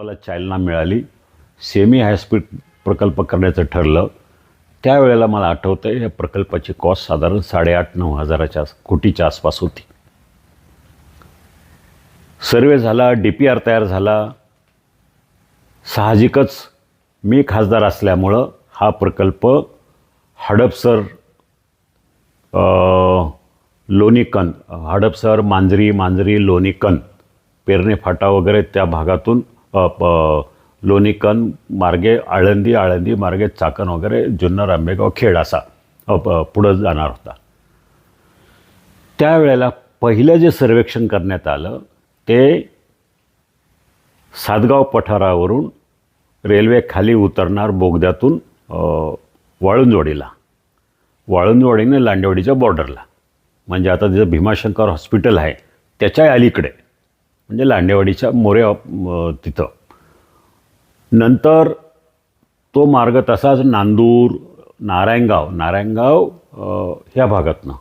प्रकल्पाला चालना मिळाली. सेमी हायस्पीड प्रकल्प करण्याचं ठरलं. त्यावेळेला मला आठवतं आहे या प्रकल्पाची कॉस्ट साधारण साडेआठ नऊ हजाराच्या कोटीच्या आसपास होती. सर्वे झाला डी पी आर तयार झाला. साहजिकच मी खासदार असल्यामुळं हा प्रकल्प हडपसर लोणीकन हडपसर मांजरी मांजरी लोणीकन पेरणे फाटा वगैरे त्या भागातून लोणीकन मार्गे आळंदी आळंदी मार्गे चाकण वगैरे जुन्नर आंबेगाव खेड असा पुढं जाणार होता. त्यावेळेला पहिलं जे सर्वेक्षण करण्यात आलं ते सातगाव पठारावरून रेल्वे खाली उतरणार बोगद्यातून वाळुंजवाडीला वाळुंजवाडीने लांडेवाडीच्या बॉर्डरला म्हणजे आता जे भीमाशंकर हॉस्पिटल आहे त्याच्या अलीकडे. म्हणजे लांडेवाडीच्या मोरे अ, तिथं. नंतर तो मार्ग तसाच नांदूर नारायणगाव. नारायणगाव ह्या भागातनं.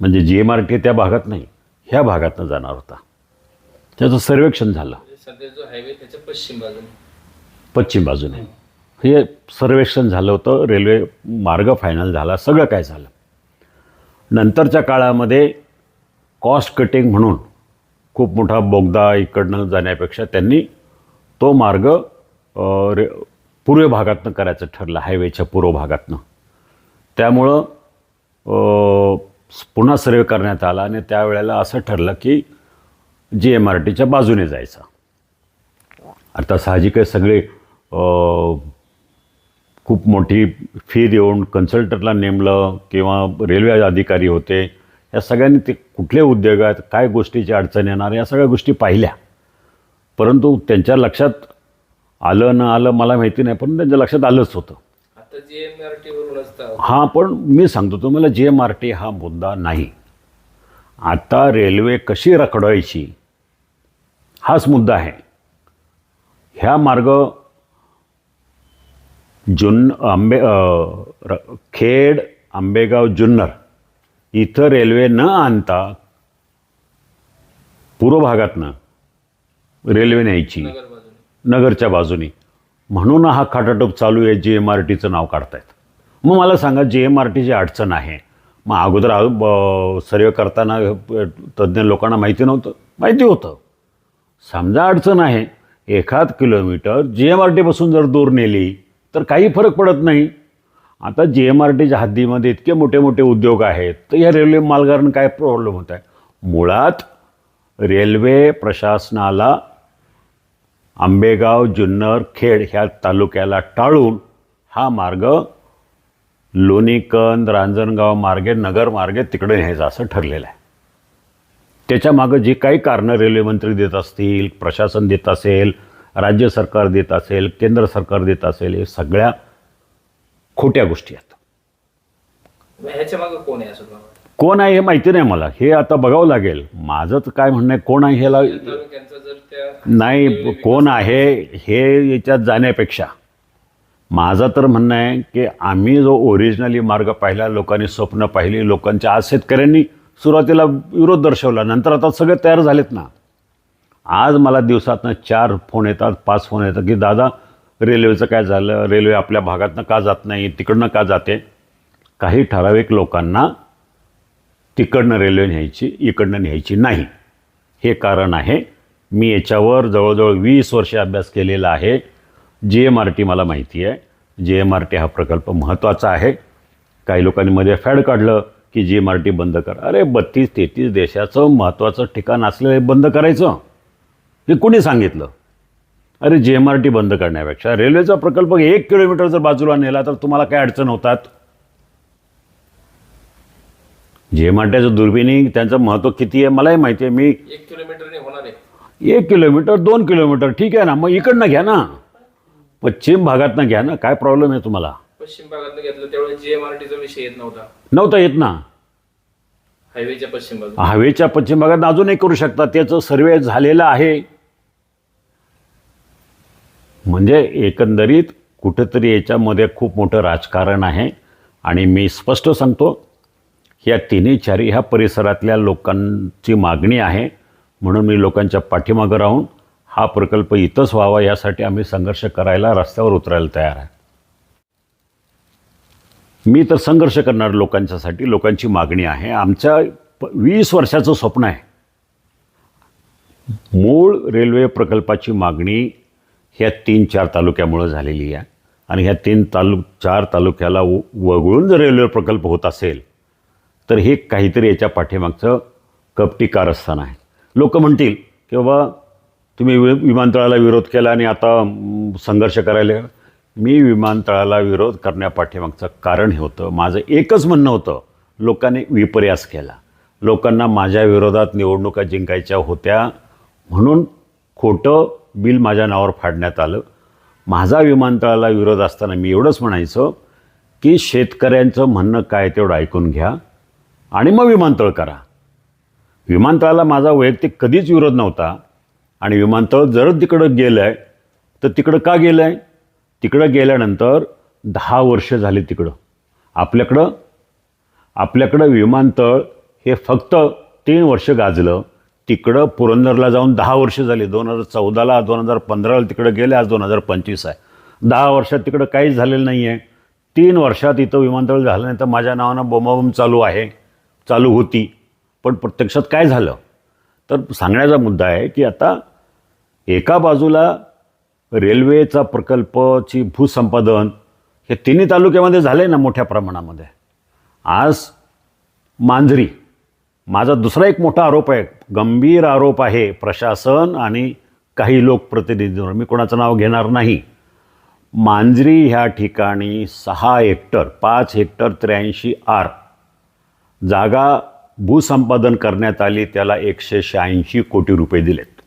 म्हणजे जी एम आर टी त्या भागात नाही ह्या भागातनं जाणार होता. त्याचं सर्वेक्षण झालं. म्हणजे सध्या जो हायवे त्याच्या पश्चिम बाजूने. पश्चिम बाजूने. हे सर्वेक्षण झालं होतं रेल्वे मार्ग फायनल झाला सगळं काय झालं. नंतरच्या काळामध्ये कॉस्ट कटिंग म्हणून खूप मोठा बोगदा इकडनं जाण्यापेक्षा त्यांनी तो मार्ग रे पूर्व भागातनं करायचं ठरलं हायवेच्या पूर्व भागातनं. त्यामुळं पुन्हा सर्वे करण्यात आला आणि त्यावेळेला असं ठरलं की जी एम आर टीच्या बाजूने जायचं. आता साहजिक आहे सगळे खूप मोठी फी देऊन कन्सल्टंटला नेमलं किंवा रेल्वे अधिकारी होते या सगळ्यांनी ते कुठले उद्योग आहेत काय गोष्टीची अडचण येणार या सगळ्या गोष्टी पाहिल्या. परंतु त्यांच्या लक्षात आलं न आलं मला माहिती नाही पण त्यांच्या लक्षात आलंच होतं. आता जी एम आर टी वरूनच तर हां पण मी सांगतो तुम्हाला जी एम आर टी हा मुद्दा नाही. आता रेल्वे कशी रखडवायची हाच मुद्दा आहे. ह्या मार्ग जुन आंबे खेड आंबेगाव जुन्नर इथं रेल्वे न आणता पूर्व भागातनं रेल्वे न्यायची नगरच्या बाजूनी. म्हणून हा खाटाटोप चालू आहे जी एम आर टीचं नाव काढतायत. मग मला सांगा जी एम आर टीची अडचण आहे. मग अगोदर सर्वे करताना तज्ज्ञ लोकांना माहिती नव्हतं. माहिती होतं. समजा अडचण आहे एखाद किलोमीटर जी एम आर टीपासून जर दूर नेली तर काही फरक पडत नाही. आता जी एम आर टीच्या हद्दीमध्ये इतके मोठे मोठे उद्योग आहेत तर या रेल्वे मालगारांना काय प्रॉब्लेम होत आहे? मुळात रेल्वे प्रशासनाला आंबेगाव जुन्नर खेड ह्या तालुक्याला टाळून हा मार्ग लोणीकंद रांजणगाव मार्गे नगर मार्गे तिकडे न्यायचं असं ठरलेलं आहे. त्याच्यामागं जी काही कारणं रेल्वेमंत्री देत असतील प्रशासन देत असेल राज्य सरकार देत असेल केंद्र सरकार देत असेल हे सगळ्या खोट्या गोष्टी आहेत. कोण आहे? कोण हे माहिती नाही मला. हे आता बघावं लागेल. माझं तर काय म्हणणं आहे कोण आहे ह्याला नाही कोण आहे हे याच्यात जाण्यापेक्षा. माझं तर म्हणणं आहे की आम्ही जो ओरिजिनली मार्ग पाहिला लोकांनी स्वप्न पाहिली लोकांच्या आज शेतकऱ्यांनी सुरुवातीला विरोध दर्शवला नंतर आता सगळे तयार झालेत ना. आज मला दिवसातनं चार फोन येतात पाच फोन येतात की दादा रेल्वेचं काय झालं? रेल्वे आपल्या भागातनं का जात नाही? तिकडनं का जाते? काही ठराविक लोकांना तिकडनं रेल्वे न्यायची इकडनं न्यायची नाही. हे कारण आहे. मी याच्यावर जवळजवळ वीस वर्षे अभ्यास केलेला आहे. जी एम आर टी मला माहिती आहे. जी एम आर टी हा प्रकल्प महत्त्वाचा आहे. काही लोकांनी मध्ये फॅड काढलं की जी एम आर टी बंद कर. अरे बत्तीस तेहतीस देशाचं महत्त्वाचं ठिकाण असलेलं हे बंद करायचं. हे कुणी सांगितलं? अरे जी एम आर टी बंद करण्यापेक्षा रेल्वेचा प्रकल्प एक किलोमीटर जर बाजूला नेला तर तुम्हाला काय अडचण होतात? जी एम आर टीचं दुर्बिणी त्यांचं महत्त्व किती आहे मलाही माहिती आहे. मी एक होणार आहे एक किलोमीटर दोन किलोमीटर ठीक आहे ना? मग इकडनं घ्या ना. पश्चिम भागातनं घ्या ना. काय प्रॉब्लेम आहे तुम्हाला? पश्चिम भागातनं घेतलं त्यावेळेस जी एम आर टीचा विषय येत नव्हता. नव्हता येत ना? हायवेच्या पश्चिम बाजूला. हवेच्या पश्चिम भागात अजूनही करू शकता. त्याचं सर्वे झालेलं आहे. म्हणजे एकंदरीत कुठंतरी याच्यामध्ये खूप मोठं राजकारण आहे. आणि मी स्पष्ट सांगतो ह्या तिन्ही चारी ह्या परिसरातल्या लोकांची मागणी आहे. म्हणून मी लोकांच्या पाठीमागं राहून हा प्रकल्प इथंच व्हावा यासाठी आम्ही संघर्ष करायला रस्त्यावर उतरायला तयार आहे. मी तर संघर्ष करणार लोकांच्यासाठी लोकांची मागणी आहे. आमच्या प- वीस वर्षाचं स्वप्न आहे. मूळ रेल्वे प्रकल्पाची मागणी ह्या तीन चार तालुक्यामुळं झालेली आहे. आणि ह्या तीन तालु चार तालुक्याला व- वगळून जर रेल्वे प्रकल्प होत असेल तर हे काहीतरी याच्या पाठीमागचं कपटी कारस्थान आहे. लोक म्हणतील की बाबा तुम्ही वि विमानतळाला विरोध केला आणि आता संघर्ष करायला मी विमानतळाला विरोध करण्यापाठीमागचं कारण हे होतं. माझं एकच म्हणणं होतं लोकांनी विपर्यास केला. लोकांना माझ्या विरोधात निवडणुका जिंकायच्या होत्या म्हणून खोटं बिल माझ्या नावावर फाडण्यात आलं. माझा विमानतळाला विरोध असताना मी एवढंच म्हणायचं की शेतकऱ्यांचं म्हणणं काय तेवढं ऐकून घ्या आणि मग विमानतळ करा. विमानतळाला माझा वैयक्तिक कधीच विरोध नव्हता आणि विमानतळ जर तिकडं गेलं आहे तर तिकडं का गेलं आहे तिकडं गेल्यानंतर दहा वर्ष झाली तिकडं. आपल्याकडं आपल्याकडं विमानतळ हे फक्त तीन वर्ष गाजलं. तिकडं पुरंदरला जाऊन दहा वर्ष झाली. दोन हजार चौदाला दोन हजार पंधराला तिकडं गेले आज दोन हजार पंचवीस आहे. दहा वर्षात तिकडं काहीच झालेलं नाही आहे तीन वर्षात इथं विमानतळ झालं नाही तर माझ्या नावानं बोमाबोम चालू आहे चालू होती. पण प्रत्यक्षात काय झालं? तर सांगण्याचा मुद्दा आहे की आता एका बाजूला रेल्वेचा प्रकल्पची भूसंपादन हे तिन्ही तालुक्यामध्ये झालं आहे ना मोठ्या प्रमाणामध्ये. आज मांजरी माझा दुसरा एक मोठा आरोप आहे. गंभीर आरोप आहे प्रशासन आणि काही लोकप्रतिनिधींवर. मी कोणाचं नाव घेणार नाही. मांजरी ह्या ठिकाणी सहा हेक्टर पाच हेक्टर त्र्याऐंशी आर जागा भूसंपादन करण्यात आली त्याला एकशे शहाऐंशी कोटी रुपये दिलेत.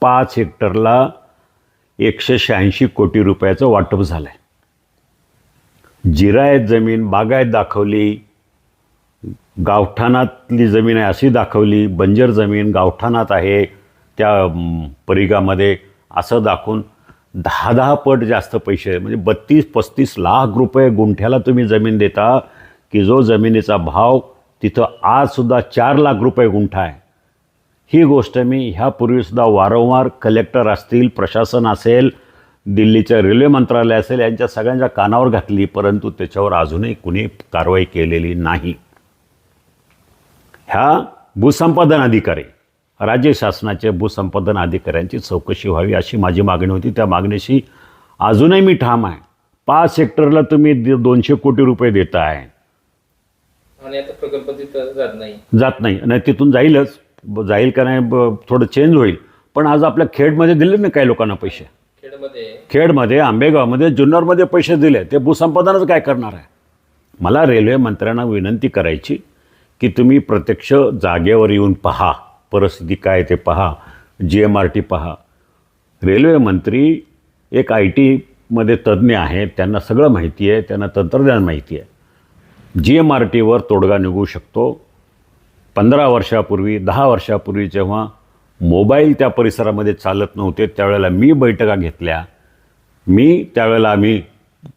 पाच हेक्टरला एकशे शहाऐंशी कोटी रुपयाचं वाटप झालं आहे जिरायत जमीन बागायत दाखवली गावठाणातली जमीन आहे अशी दाखवली. बंजर जमीन गावठाणात आहे त्या परिघामध्ये असं दाखवून दहा दहा पट जास्त पैसे म्हणजे बत्तीस पस्तीस लाख रुपये गुंठ्याला तुम्ही जमीन देता की जो जमिनीचा भाव तिथं आजसुद्धा चार लाख रुपये गुंठा आहे. ही गोष्ट मी ह्यापूर्वीसुद्धा वारंवार कलेक्टर असतील प्रशासन असेल दिल्लीचं रेल्वे मंत्रालय असेल यांच्या सगळ्यांच्या कानावर घातली परंतु त्याच्यावर अजूनही कुणी कारवाई केलेली नाही. ह्या भूसंपादन अधिकारी राज्य शासनाचे भूसंपादन अधिकाऱ्यांची चौकशी व्हावी अशी माझी मागणी होती. त्या मागणीशी अजूनही मी ठाम आहे. पाच हेक्टरला तुम्ही दोनशे कोटी रुपये देता आहे. प्रकल्प तिथं जात नाही. जात नाही. नाही तिथून जाईलच. जाईल का नाही थोडं चेंज होईल. पण आज आपल्या खेडमध्ये दिले ना काही लोकांना पैसे. खेडमध्ये? खेडमध्ये आंबेगावमध्ये जुन्नरमध्ये पैसे दिले. ते भूसंपादनच काय करणार आहे? मला रेल्वे मंत्र्यांना विनंती करायची की तुम्ही प्रत्यक्ष जागेवर येऊन पहा. परिस्थिती काय ते पहा. जी एम आर टी पहा. रेल्वे मंत्री एक आय टीमध्ये तज्ज्ञ आहेत. त्यांना सगळं माहिती आहे. त्यांना तंत्रज्ञान माहिती आहे. जी एम आर टीवर तोडगा निघू शकतो. पंधरा वर्षापूर्वी दहा वर्षापूर्वी जेव्हा मोबाईल त्या परिसरामध्ये चालत नव्हते त्यावेळेला मी बैठका घेतल्या. मी त्यावेळेला आम्ही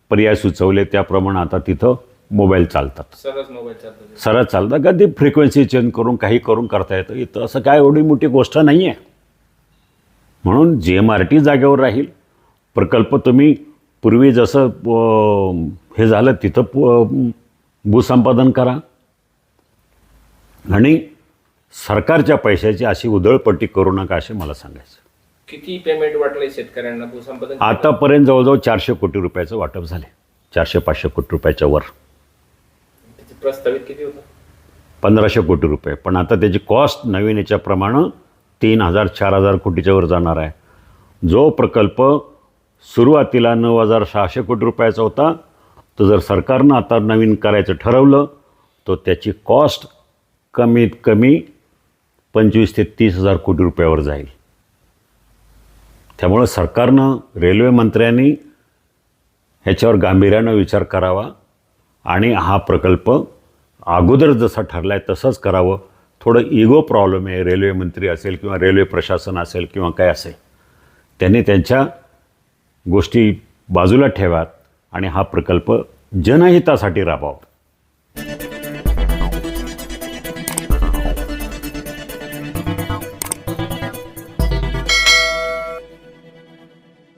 पर्याय सुचवले. त्याप्रमाणे आता तिथं मोबाईल चालतात. सरस मोबाईल चालतो सरळ चालतात. का ती फ्रिक्वेन्सी चेंज करून काही करून करता येतं. इथं असं काय एवढी मोठी गोष्ट नाही आहे म्हणून जी एम आर टी जागेवर राहील. प्रकल्प तुम्ही पूर्वी जसं हे झालं तिथं भूसंपादन करा. आणि सरकारच्या पैशाची अशी उधळपट्टी करू नका असे मला सांगायचं. किती पेमेंट वाटलंय शेतकऱ्यांना? भूसंपादन आतापर्यंत जवळजवळ चारशे कोटी रुपयाचं वाटप झाले. चारशे पाचशे कोटी रुपयाच्या वर. प्रस्तावित किती होतं. पंधराशे कोटी रुपये. पण आता त्याची कॉस्ट नवीन याच्याप्रमाणे तीन हजार चार हजार कोटीच्या वर जाणार आहे. जो प्रकल्प सुरुवातीला नऊ हजार सहाशे कोटी रुपयाचा होता तो जर सरकारनं आता नवीन करायचं ठरवलं तर त्याची कॉस्ट कमीत कमी पंचवीस ते तीस हजार कोटी रुपयावर जाईल. त्यामुळं सरकारनं रेल्वे मंत्र्यांनी ह्याच्यावर गांभीर्यानं विचार करावा आणि हा प्रकल्प अगोदर जसा ठरला आहे तसंच करावं. थोडं इगो प्रॉब्लेम आहे रेल्वे मंत्री असेल किंवा रेल्वे प्रशासन असेल किंवा काय असेल त्यांनी त्यांच्या गोष्टी बाजूला ठेवात आणि हा प्रकल्प जनहितासाठी राबवावा.